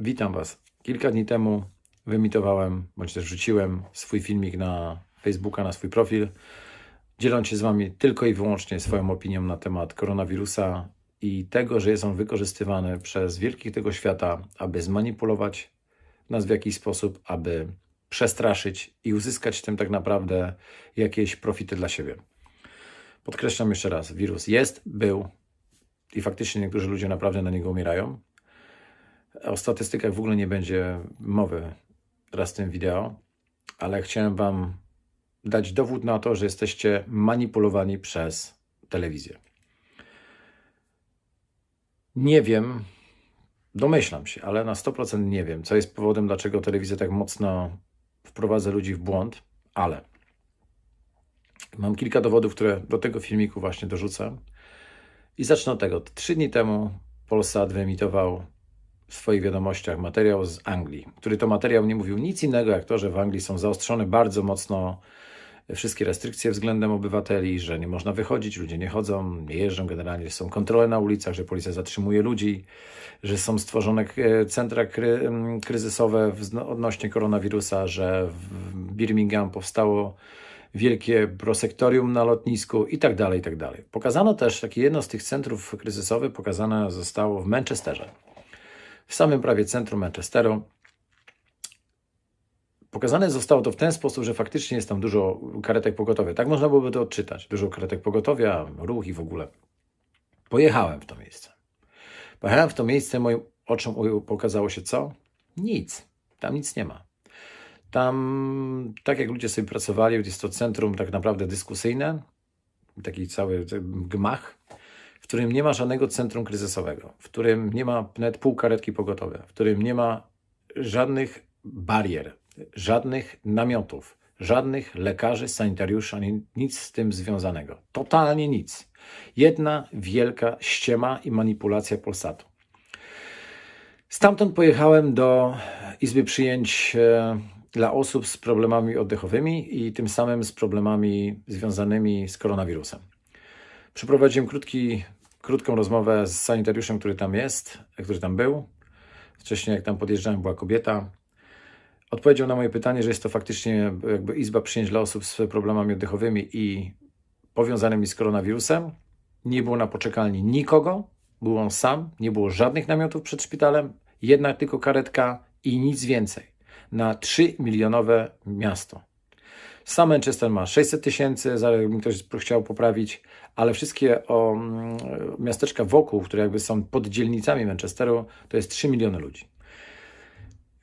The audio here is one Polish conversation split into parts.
Witam Was. Kilka dni temu wyemitowałem, bądź też wrzuciłem swój filmik na Facebooka, na swój profil, dzieląc się z Wami tylko i wyłącznie swoją opinią na temat koronawirusa i tego, że jest on wykorzystywany przez wielkich tego świata, aby zmanipulować nas w jakiś sposób, aby przestraszyć i uzyskać tym tak naprawdę jakieś profity dla siebie. Podkreślam jeszcze raz, wirus jest, był i faktycznie niektórzy ludzie naprawdę na niego umierają. O statystykach w ogóle nie będzie mowy teraz w tym wideo, ale chciałem Wam dać dowód na to, że jesteście manipulowani przez telewizję. Nie wiem, domyślam się, ale na 100% nie wiem, co jest powodem, dlaczego telewizja tak mocno wprowadza ludzi w błąd, ale mam kilka dowodów, które do tego filmiku właśnie dorzucę. I zacznę od tego. Trzy dni temu Polsat wyemitował w swoich wiadomościach materiał z Anglii, który to materiał nie mówił nic innego, jak to, że w Anglii są zaostrzone bardzo mocno wszystkie restrykcje względem obywateli, że nie można wychodzić, ludzie nie chodzą, nie jeżdżą, generalnie są kontrole na ulicach, że policja zatrzymuje ludzi, że są stworzone e, centra kry, kryzysowe odnośnie koronawirusa, że w Birmingham powstało wielkie prosektorium na lotnisku i tak dalej, i tak dalej. Pokazano też, takie jedno z tych centrów kryzysowych pokazane zostało w Manchesterze. W samym prawie centrum Manchesteru. Pokazane zostało to w ten sposób, że faktycznie jest tam dużo karetek pogotowia. Tak można byłoby to odczytać. Dużo karetek pogotowia, ruch i w ogóle. Pojechałem w to miejsce. Pojechałem w to miejsce, moim oczom pokazało się co? Nic. Tam nic nie ma. Tam, tak jak ludzie sobie pracowali, jest to centrum tak naprawdę dyskusyjne, taki cały gmach, w którym nie ma żadnego centrum kryzysowego, w którym nie ma nawet pół karetki pogotowia, w którym nie ma żadnych barier, żadnych namiotów, żadnych lekarzy, sanitariuszy, ani nic z tym związanego. Totalnie nic. Jedna wielka ściema i manipulacja Polsatu. Stamtąd pojechałem do Izby Przyjęć e, dla osób z problemami oddechowymi i tym samym z problemami związanymi z koronawirusem. Przeprowadziłem krótki, krótką rozmowę z sanitariuszem, który tam jest, który tam był. Wcześniej, jak tam podjeżdżałem, była kobieta. Odpowiedział na moje pytanie, że jest to faktycznie jakby izba przyjęć dla osób z problemami oddechowymi i powiązanymi z koronawirusem. Nie było na poczekalni nikogo, był on sam, nie było żadnych namiotów przed szpitalem, jedna tylko karetka i nic więcej. Na 3 milionowe miasto. Sam Manchester ma 600 tysięcy, zaraz jakby ktoś chciał poprawić, ale wszystkie o, mm, miasteczka wokół, które jakby są pod dzielnicami Manchesteru, to jest 3 miliony ludzi.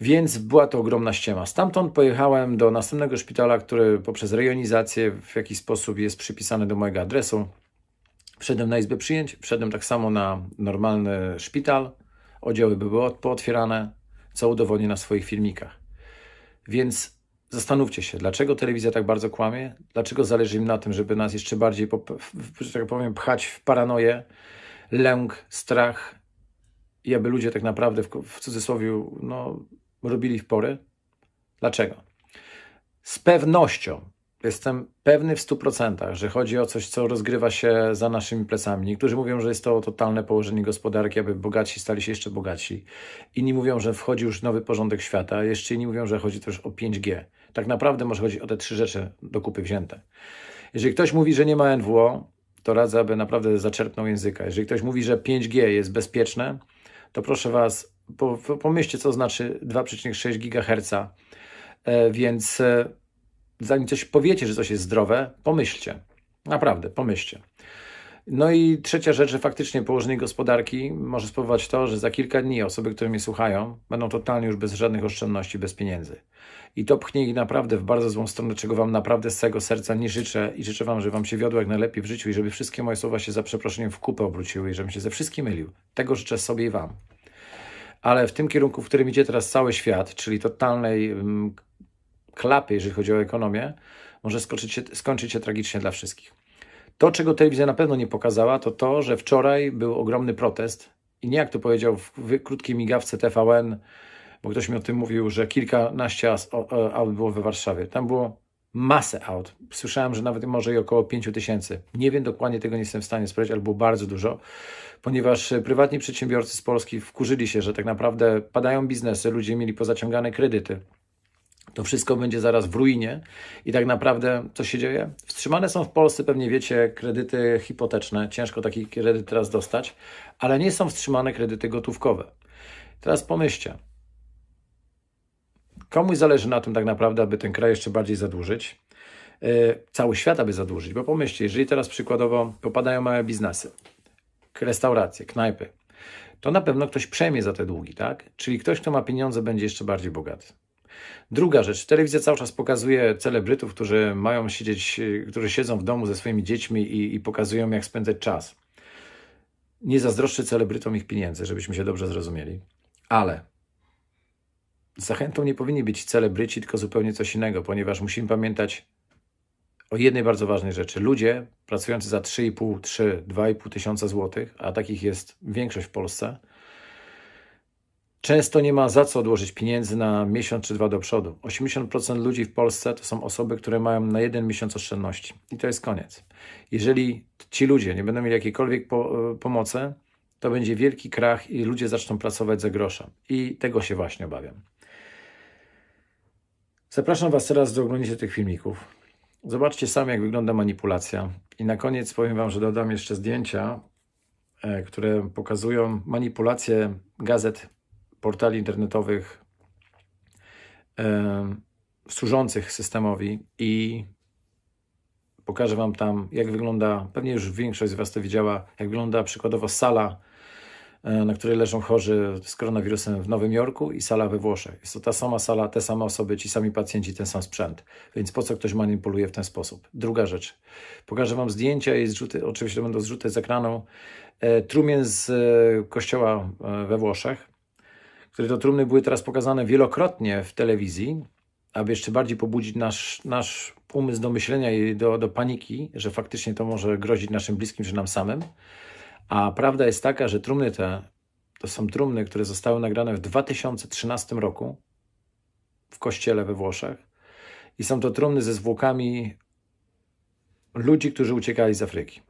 Więc była to ogromna ściema. Stamtąd pojechałem do następnego szpitala, który poprzez rejonizację w jakiś sposób jest przypisany do mojego adresu. Wszedłem na izbę przyjęć, wszedłem tak samo na normalny szpital. Oddziały były pootwierane, co udowodnię na swoich filmikach. Więc zastanówcie się, dlaczego telewizja tak bardzo kłamie? Dlaczego zależy im na tym, żeby nas jeszcze bardziej, że tak powiem, pchać w paranoję, lęk, strach i aby ludzie tak naprawdę w, w cudzysłowie no, robili w pory? Dlaczego? Z pewnością jestem pewny w 100%, że chodzi o coś, co rozgrywa się za naszymi plecami. Niektórzy mówią, że jest to totalne położenie gospodarki, aby bogaci stali się jeszcze bogatsi. Inni mówią, że wchodzi już nowy porządek świata. Jeszcze inni mówią, że chodzi też o 5G. Tak naprawdę może chodzić o te trzy rzeczy do kupy wzięte. Jeżeli ktoś mówi, że nie ma NWO, to radzę, aby naprawdę zaczerpnął języka. Jeżeli ktoś mówi, że 5G jest bezpieczne, to proszę Was, po, po- pomyślcie, co znaczy 2,6 GHz. E, więc e, zanim coś powiecie, że coś jest zdrowe, pomyślcie. Naprawdę, pomyślcie. No i trzecia rzecz, że faktycznie położenie gospodarki może spowodować to, że za kilka dni osoby, które mnie słuchają, będą totalnie już bez żadnych oszczędności, bez pieniędzy. I to pchnie ich naprawdę w bardzo złą stronę, czego Wam naprawdę z całego serca nie życzę i życzę Wam, żeby Wam się wiodło jak najlepiej w życiu i żeby wszystkie moje słowa się za przeproszeniem w kupę obróciły i żebym się ze wszystkim mylił. Tego życzę sobie i Wam. Ale w tym kierunku, w którym idzie teraz cały świat, czyli totalnej mm, klapy, jeżeli chodzi o ekonomię, może skończyć się, skończyć się tragicznie dla wszystkich. To, czego telewizja na pewno nie pokazała, to to, że wczoraj był ogromny protest i nie jak to powiedział w krótkiej migawce TVN, bo ktoś mi o tym mówił, że kilkanaście o- aut było we Warszawie. Tam było masę aut. Słyszałem, że nawet może i około 5 tysięcy. Nie wiem dokładnie, tego nie jestem w stanie sprawdzić, ale było bardzo dużo, ponieważ e, prywatni przedsiębiorcy z Polski wkurzyli się, że tak naprawdę padają biznesy, ludzie mieli pozaciągane kredyty. To wszystko będzie zaraz w ruinie i tak naprawdę co się dzieje? Wstrzymane są w Polsce, pewnie wiecie, kredyty hipoteczne. Ciężko taki kredyt teraz dostać, ale nie są wstrzymane kredyty gotówkowe. Teraz pomyślcie, komuś zależy na tym tak naprawdę, aby ten kraj jeszcze bardziej zadłużyć, yy, cały świat aby zadłużyć, bo pomyślcie, jeżeli teraz przykładowo popadają małe biznesy, restauracje, knajpy, to na pewno ktoś przejmie za te długi, tak? Czyli ktoś, kto ma pieniądze, będzie jeszcze bardziej bogaty. Druga rzecz, telewizja cały czas pokazuje celebrytów, którzy mają siedzieć, yy, którzy siedzą w domu ze swoimi dziećmi i, i pokazują, jak spędzać czas. Nie zazdroszczę celebrytom ich pieniędzy, żebyśmy się dobrze zrozumieli, ale zachętą nie powinni być celebryci, tylko zupełnie coś innego, ponieważ musimy pamiętać o jednej bardzo ważnej rzeczy. Ludzie pracujący za 3,5, 3, 2,5 tysiąca złotych, a takich jest większość w Polsce, często nie ma za co odłożyć pieniędzy na miesiąc czy dwa do przodu. 80% ludzi w Polsce to są osoby, które mają na jeden miesiąc oszczędności. I to jest koniec. Jeżeli ci ludzie nie będą mieli jakiejkolwiek po, e, pomocy, to będzie wielki krach i ludzie zaczną pracować za grosza. I tego się właśnie obawiam. Zapraszam Was teraz do oglądania tych filmików. Zobaczcie sami, jak wygląda manipulacja. I na koniec powiem Wam, że dodam jeszcze zdjęcia, e, które pokazują manipulację gazet, portali internetowych służących systemowi i pokażę Wam tam, jak wygląda, pewnie już większość z Was to widziała, jak wygląda przykładowo sala, e, na której leżą chorzy z koronawirusem w Nowym Jorku i sala we Włoszech. Jest to ta sama sala, te same osoby, ci sami pacjenci, ten sam sprzęt. Więc po co ktoś manipuluje w ten sposób? Druga rzecz. Pokażę Wam zdjęcia i zrzuty, oczywiście to będą zrzuty z ekranu, e, trumien z e, kościoła e, we Włoszech, które to trumny były teraz pokazane wielokrotnie w telewizji, aby jeszcze bardziej pobudzić nasz, nasz umysł do myślenia i do, do paniki, że faktycznie to może grozić naszym bliskim czy nam samym. A prawda jest taka, że trumny te to są trumny, które zostały nagrane w 2013 roku w kościele we Włoszech. I są to trumny ze zwłokami ludzi, którzy uciekali z Afryki.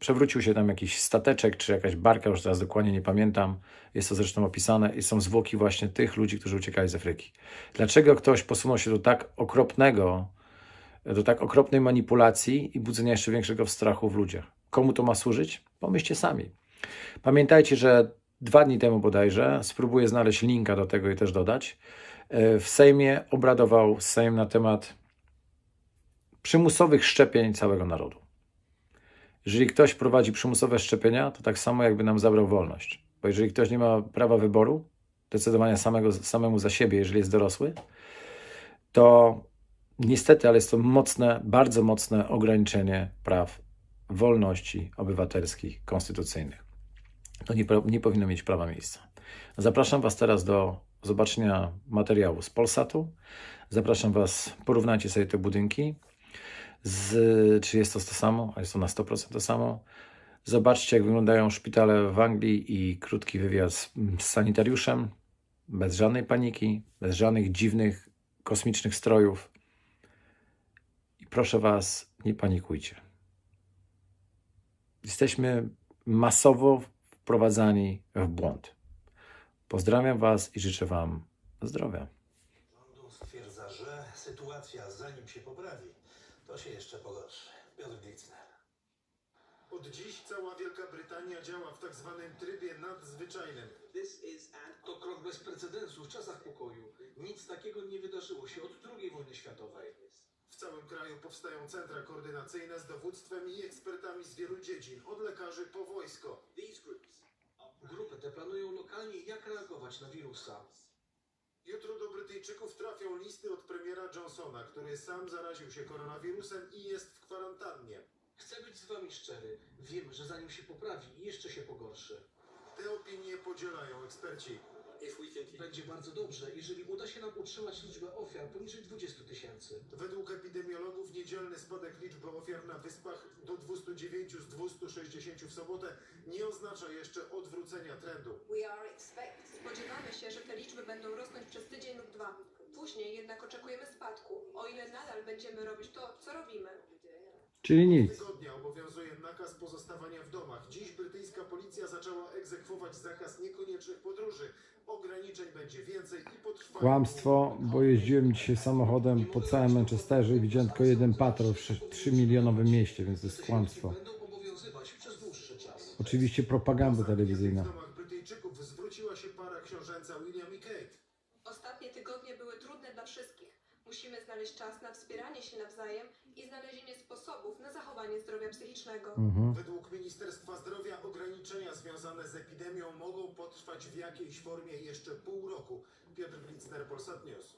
Przewrócił się tam jakiś stateczek czy jakaś barka, już teraz dokładnie nie pamiętam. Jest to zresztą opisane i są zwłoki właśnie tych ludzi, którzy uciekali z Afryki. Dlaczego ktoś posunął się do tak okropnego, do tak okropnej manipulacji i budzenia jeszcze większego strachu w ludziach? Komu to ma służyć? Pomyślcie sami. Pamiętajcie, że dwa dni temu bodajże, spróbuję znaleźć linka do tego i też dodać, e, w Sejmie obradował Sejm na temat przymusowych szczepień całego narodu. Jeżeli ktoś prowadzi przymusowe szczepienia, to tak samo jakby nam zabrał wolność. Bo jeżeli ktoś nie ma prawa wyboru, decydowania samego, samemu za siebie, jeżeli jest dorosły, to niestety, ale jest to mocne, bardzo mocne ograniczenie praw, wolności obywatelskich, konstytucyjnych. To nie, nie powinno mieć prawa miejsca. Zapraszam Was teraz do zobaczenia materiału z Polsatu. Zapraszam Was, porównajcie sobie te budynki z, czy jest to to samo, a jest to na 100% to samo. Zobaczcie, jak wyglądają szpitale w Anglii i krótki wywiad z, z sanitariuszem, bez żadnej paniki, bez żadnych dziwnych, kosmicznych strojów. I proszę Was, nie panikujcie. Jesteśmy masowo wprowadzani w błąd. Pozdrawiam Was i życzę Wam zdrowia. Stwierdza, że sytuacja zanim się to się jeszcze pogorszy. Piotr Glitzner. Od dziś cała Wielka Brytania działa w tak zwanym trybie nadzwyczajnym. To krok bez precedensu w czasach pokoju. Nic takiego nie wydarzyło się od II wojny światowej. W całym kraju powstają centra koordynacyjne z dowództwem i ekspertami z wielu dziedzin, od lekarzy po wojsko. Grupy te planują lokalnie, jak reagować na wirusa. Jutro do Brytyjczyków trafią listy od premiera Johnsona, który sam zaraził się koronawirusem i jest w kwarantannie. Chcę być z wami szczery. Wiem, że zanim się poprawi, jeszcze się pogorszy. Te opinie podzielają eksperci. Będzie bardzo dobrze, jeżeli uda się nam utrzymać liczbę ofiar poniżej 20 tysięcy. Według epidemiologów niedzielny spadek liczby ofiar na wyspach do 209 z 260 w sobotę nie oznacza jeszcze odwrócenia trendu. We are expect. Spodziewamy się, że te liczby będą rosnąć przez tydzień lub dwa. później, jednak oczekujemy spadku, o ile nadal będziemy robić to, co robimy. Czyli nic. Tygodnia obowiązuje nakaz pozostawania w domach. Dziś brytyjska policja zaczęła egzekwować zakaz niekoniecznych podróży. Ograniczeń będzie więcej i potrwa. Kłamstwo, bo jeździłem dzisiaj samochodem po całym Manchesterze i widziałem tylko jeden patrol w 3 milionowym mieście, więc to jest kłamstwo. Będą obowiązywać przez dłuższy czas. Oczywiście propaganda telewizyjna. W domach Brytyjczyków zwróciła się para książęca William i Kate. Ostatnie tygodnie były trudne dla wszystkich. Musimy znaleźć czas na wspieranie się nawzajem i znalezienie sposobów na zachowanie zdrowia psychicznego. Mhm. Według Ministerstwa Zdrowia ograniczenia związane z epidemią mogą potrwać w jakiejś formie jeszcze pół roku. Piotr Blitzner, Polsat News.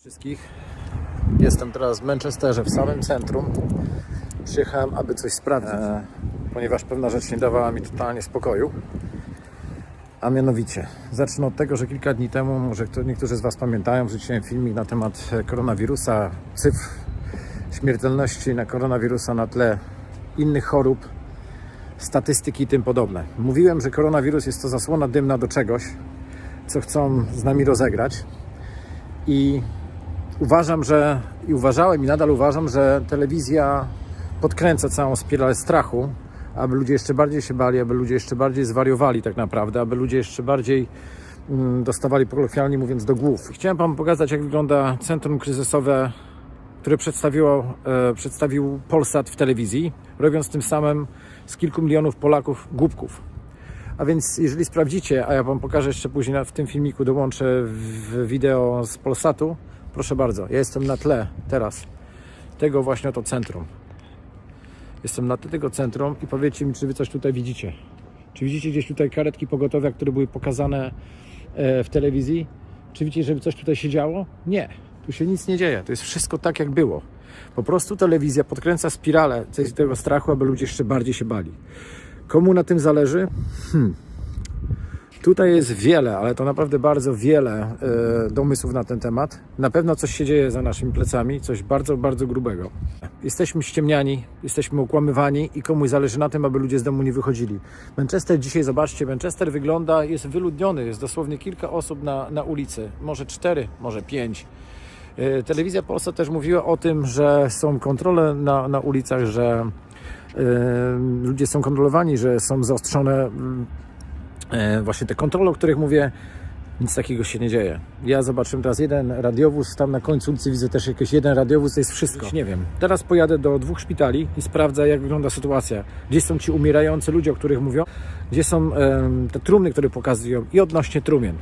Wszystkich. Jestem teraz w Manchesterze, w samym centrum. Przyjechałem, aby coś sprawdzić, e, ponieważ pewna rzecz nie dawała mi totalnie spokoju. A mianowicie, zacznę od tego, że kilka dni temu, może niektórzy z Was pamiętają, wrzuciłem filmik na temat e, koronawirusa, cyfr śmiertelności na koronawirusa na tle innych chorób, statystyki i tym podobne. Mówiłem, że koronawirus jest to zasłona dymna do czegoś, co chcą z nami rozegrać. I uważam, że i uważałem i nadal uważam, że telewizja podkręca całą spiralę strachu, aby ludzie jeszcze bardziej się bali, aby ludzie jeszcze bardziej zwariowali tak naprawdę, aby ludzie jeszcze bardziej mm, dostawali kolokwialnie mówiąc do głów. Chciałem Wam pokazać, jak wygląda centrum kryzysowe, które przedstawiło, e, przedstawił Polsat w telewizji, robiąc tym samym z kilku milionów Polaków głupków. A więc jeżeli sprawdzicie, a ja Wam pokażę jeszcze później w tym filmiku, dołączę w wideo z Polsatu, proszę bardzo, ja jestem na tle teraz tego właśnie oto centrum. Jestem na tle tego centrum i powiedzcie mi, czy Wy coś tutaj widzicie. Czy widzicie gdzieś tutaj karetki pogotowia, które były pokazane e, w telewizji? Czy widzicie, żeby coś tutaj się działo? Nie, tu się nic nie dzieje. To jest wszystko tak, jak było. Po prostu telewizja podkręca spiralę tego strachu, aby ludzie jeszcze bardziej się bali. Komu na tym zależy? Hmm. Tutaj jest wiele, ale to naprawdę bardzo wiele e, domysłów na ten temat. Na pewno coś się dzieje za naszymi plecami, coś bardzo, bardzo grubego. Jesteśmy ściemniani, jesteśmy okłamywani i komuś zależy na tym, aby ludzie z domu nie wychodzili. Manchester dzisiaj, zobaczcie, Manchester wygląda, jest wyludniony, jest dosłownie kilka osób na, na ulicy, może cztery, może pięć. E, Telewizja Polska też mówiła o tym, że są kontrole na, na ulicach, że e, ludzie są kontrolowani, że są zaostrzone mm, właśnie te kontrole, o których mówię. Nic takiego się nie dzieje. Ja zobaczyłem teraz jeden radiowóz, tam na końcu ulicy widzę też jakiś jeden radiowóz, to jest wszystko. Nie wiem. Teraz pojadę do dwóch szpitali i sprawdzę, jak wygląda sytuacja. Gdzie są ci umierający ludzie, o których mówią, gdzie są em, te trumny, które pokazują i odnośnie trumien.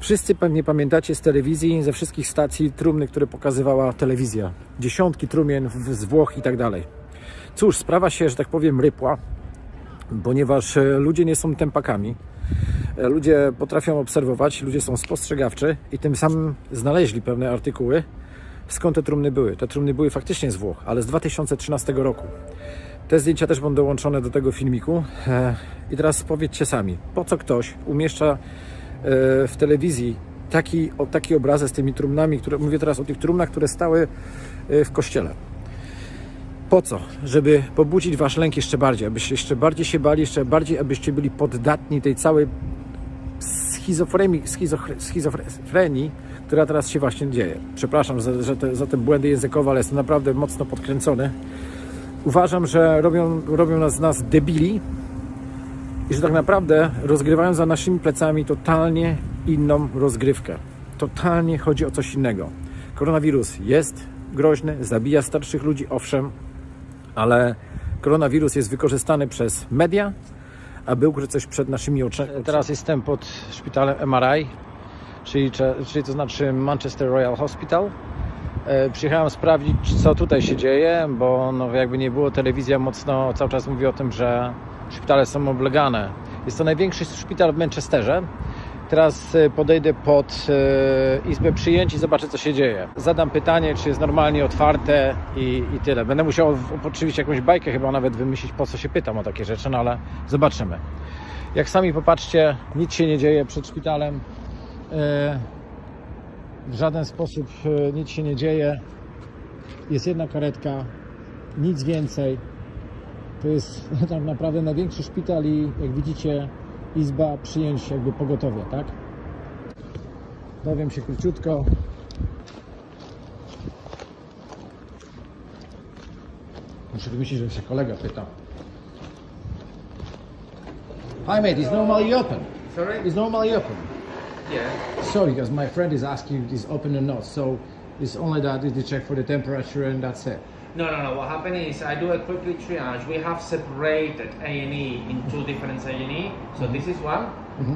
Wszyscy pewnie pamiętacie z telewizji, ze wszystkich stacji trumny, które pokazywała telewizja. Dziesiątki trumien z Włoch i tak dalej. Cóż, sprawa się, że tak powiem, rypła, ponieważ e, ludzie nie są tempakami. E, Ludzie potrafią obserwować, ludzie są spostrzegawczy i tym samym znaleźli pewne artykuły, skąd te trumny były. Te trumny były faktycznie z Włoch, ale z 2013 roku. Te zdjęcia też będą dołączone do tego filmiku. E, I teraz powiedzcie sami, po co ktoś umieszcza e, w telewizji taki, taki obrazek z tymi trumnami, które, mówię teraz o tych trumnach, które stały w kościele. Po co? Żeby pobudzić wasz lęk jeszcze bardziej, abyście jeszcze bardziej się bali, jeszcze bardziej, abyście byli poddatni tej całej schizofrenii, schizofrenii, która teraz się właśnie dzieje. Przepraszam za, za, te, za te błędy językowe, ale jestem naprawdę mocno podkręcony. Uważam, że robią, robią nas, z nas debili i że tak naprawdę rozgrywają za naszymi plecami totalnie inną rozgrywkę. Totalnie chodzi o coś innego. Koronawirus jest groźny, zabija starszych ludzi, owszem, ale koronawirus jest wykorzystany przez media, aby ukryć coś przed naszymi oczami. Teraz jestem pod szpitalem MRI, czyli, czyli to znaczy Manchester Royal Hospital. E, Przyjechałem sprawdzić, co tutaj się dzieje, bo no, jakby nie było, telewizja mocno cały czas mówi o tym, że szpitale są oblegane. Jest to największy szpital w Manchesterze. Teraz e, podejdę pod e, izbę przyjęć i zobaczę, co się dzieje. Zadam pytanie, czy jest normalnie otwarte i, i tyle. Będę musiał oczywiście jakąś bajkę chyba nawet wymyślić, po co się pytam o takie rzeczy, no ale zobaczymy. Jak sami popatrzcie, nic się nie dzieje przed szpitalem. E, w żaden sposób nic się nie dzieje. Jest jedna karetka, nic więcej. To jest tak naprawdę największy szpital i jak widzicie izba przyjęć jakby pogotowia, tak? Dowiem się króciutko. Muszę wymyślić, że się kolega pyta. Hi mate, it's normally open. Sorry? It's normally open. Yeah. Sorry, because my friend is asking if it's open or not. So it's only that to check for the temperature and that's it. No, no, no. What happened is I do a quick triage. We have separated A and E in two different A and E. So this is one,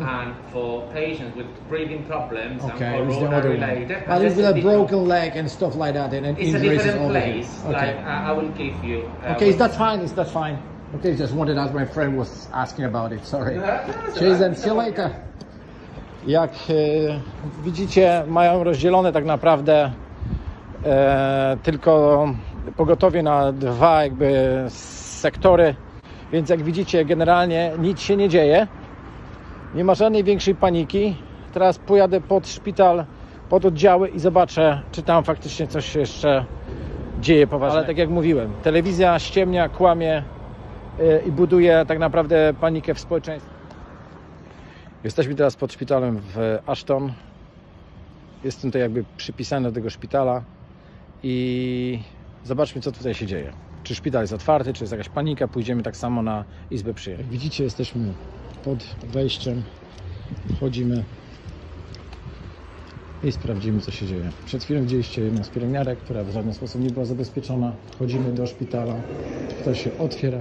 and for patients with breathing problems Mm-hmm. Okay, and corona related. But it's with a broken leg and stuff like that, and, and It's a different place. Okay. Like I, I will give you. uh, okay, is that fine? Is that fine? Okay, just wanted as my friend was asking about it. Sorry. No, it's Cheers and see you later. Jak widzicie, mają rozdzielone tak naprawdę e, tylko pogotowie na dwa jakby sektory, więc jak widzicie, generalnie nic się nie dzieje. Nie ma żadnej większej paniki. Teraz pojadę pod szpital, pod oddziały i zobaczę, czy tam faktycznie coś się jeszcze dzieje poważnego. Ale tak jak mówiłem, telewizja ściemnia, kłamie e, i buduje tak naprawdę panikę w społeczeństwie. Jesteśmy teraz pod szpitalem w Ashton. Jestem tutaj jakby przypisany do tego szpitala i zobaczmy, co tutaj się dzieje. Czy szpital jest otwarty, czy jest jakaś panika. Pójdziemy tak samo na izbę przyjęć. Jak widzicie, jesteśmy pod wejściem. Wchodzimy i sprawdzimy, co się dzieje. Przed chwilą widzieliście jedną z pielęgniarek, która w żaden sposób nie była zabezpieczona. Wchodzimy do szpitala, to się otwiera.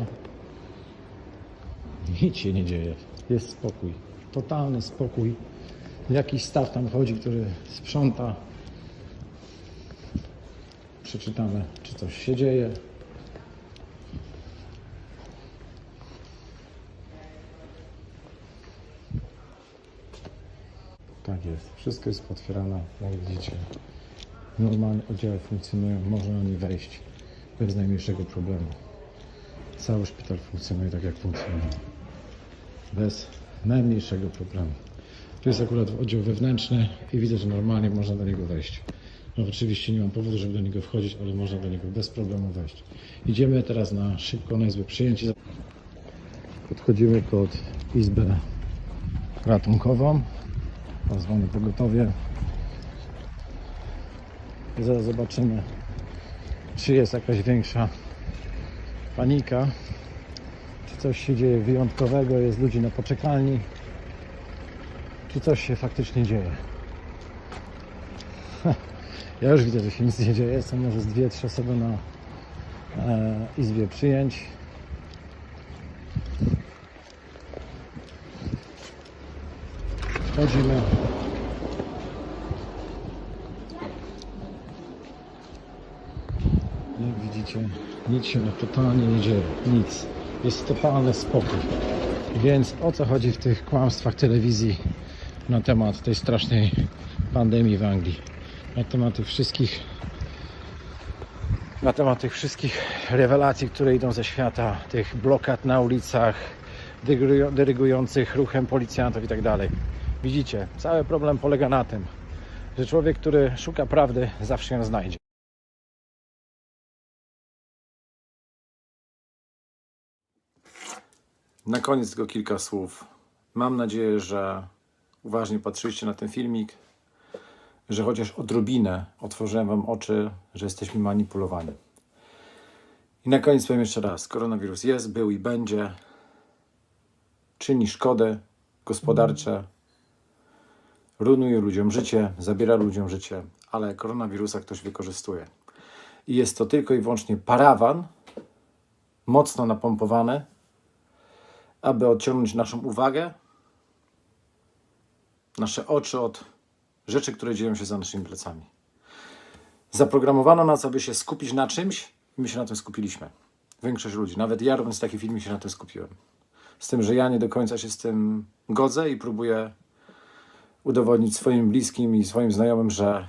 Nic się nie dzieje. Jest spokój. Totalny spokój. Jakiś staw tam chodzi, który sprząta. Przeczytamy, czy coś się dzieje. Tak jest. Wszystko jest potwierane, jak widzicie. Normalnie oddziały funkcjonują, można na nie wejść bez najmniejszego problemu. Cały szpital funkcjonuje tak, jak funkcjonuje. Bez najmniejszego problemu. Tu jest akurat oddział wewnętrzny i widzę, że normalnie można do niego wejść. No oczywiście nie mam powodu, żeby do niego wchodzić, ale można do niego bez problemu wejść. Idziemy teraz na szybko na izbę przyjęć. Podchodzimy pod izbę ratunkową. Zwane pogotowie. I zaraz zobaczymy, czy jest jakaś większa panika, czy coś się dzieje wyjątkowego, jest ludzi na poczekalni, czy coś się faktycznie dzieje. Ja już widzę, że się nic nie dzieje. Są może z dwie, trzy osoby na e, izbie przyjęć. Wchodzimy. Jak widzicie, nic się totalnie nie dzieje. Nic. Jest totalny spokój. Więc o co chodzi w tych kłamstwach telewizji na temat tej strasznej pandemii w Anglii? Na temat tych wszystkich na temat tych wszystkich rewelacji, które idą ze świata, tych blokad na ulicach, dyrygują- dyrygujących ruchem policjantów i tak dalej. Widzicie, cały problem polega na tym, że człowiek, który szuka prawdy, zawsze ją znajdzie. Na koniec tylko kilka słów. Mam nadzieję, że uważnie patrzyliście na ten filmik, że chociaż odrobinę otworzyłem Wam oczy, że jesteśmy manipulowani. I na koniec powiem jeszcze raz: koronawirus jest, był i będzie. Czyni szkody gospodarcze, rujnuje ludziom życie, zabiera ludziom życie, ale koronawirusa ktoś wykorzystuje. I jest to tylko i wyłącznie parawan, mocno napompowany, aby odciągnąć naszą uwagę, nasze oczy od rzeczy, które dzieją się za naszymi plecami. Zaprogramowano nas, aby się skupić na czymś i my się na tym skupiliśmy. Większość ludzi, nawet ja robiąc taki film, się na tym skupiłem. Z tym, że ja nie do końca się z tym godzę i próbuję udowodnić swoim bliskim i swoim znajomym, że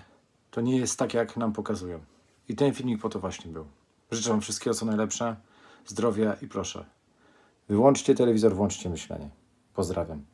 to nie jest tak, jak nam pokazują. I ten filmik po to właśnie był. Życzę Wam wszystkiego, co najlepsze, zdrowia i proszę, wyłączcie telewizor, włączcie myślenie. Pozdrawiam.